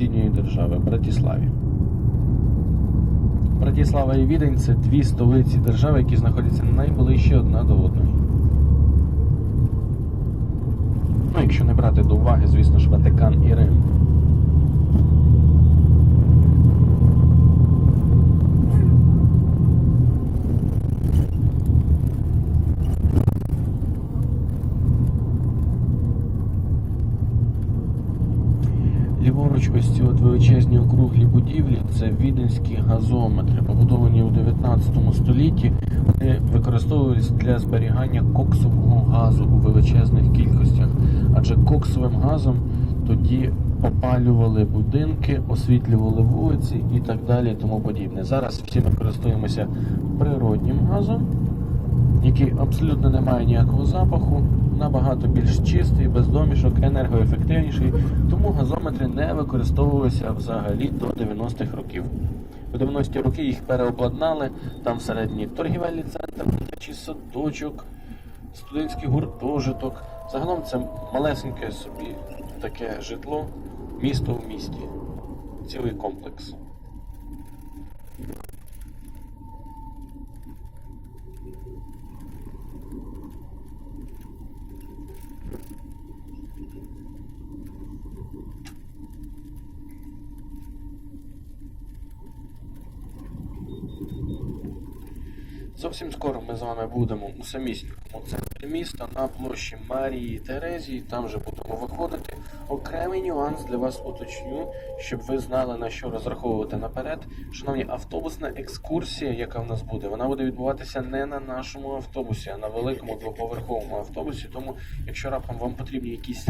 сусідньої держави Братіславі. Братіслава і Відень це дві столиці держави, які знаходяться найближче одна до одної. Ну, якщо не брати до уваги, звісно ж, Ватикан і Рим. Ліворуч, ось ці от величезні округлі будівлі це віденські газометри, побудовані у 19 столітті. Вони використовувались для зберігання коксового газу у величезних кількостях. Адже коксовим газом тоді опалювали будинки, освітлювали вулиці і так далі, тому подібне. Зараз всі ми користуємося природнім газом, який абсолютно не має ніякого запаху, набагато більш чистий, без домішок, енергоефективніший, тому газометри не використовувалися взагалі до 90-х років. У 90-ті роки їх переобладнали, там середній торгівельний центр, дитячий садочок, студентський гуртожиток. Загалом це малесеньке собі таке житло, місто в місті, цілий комплекс. Зовсім скоро ми з вами будемо у самісінькому центрі міста на площі Марії Терезії. Там вже будемо виходити. Окремий нюанс для вас уточню, щоб ви знали на що розраховувати наперед. Шановні, автобусна екскурсія, яка в нас буде, вона буде відбуватися не на нашому автобусі, а на великому двоповерховому автобусі. Тому, якщо раптом вам потрібні якісь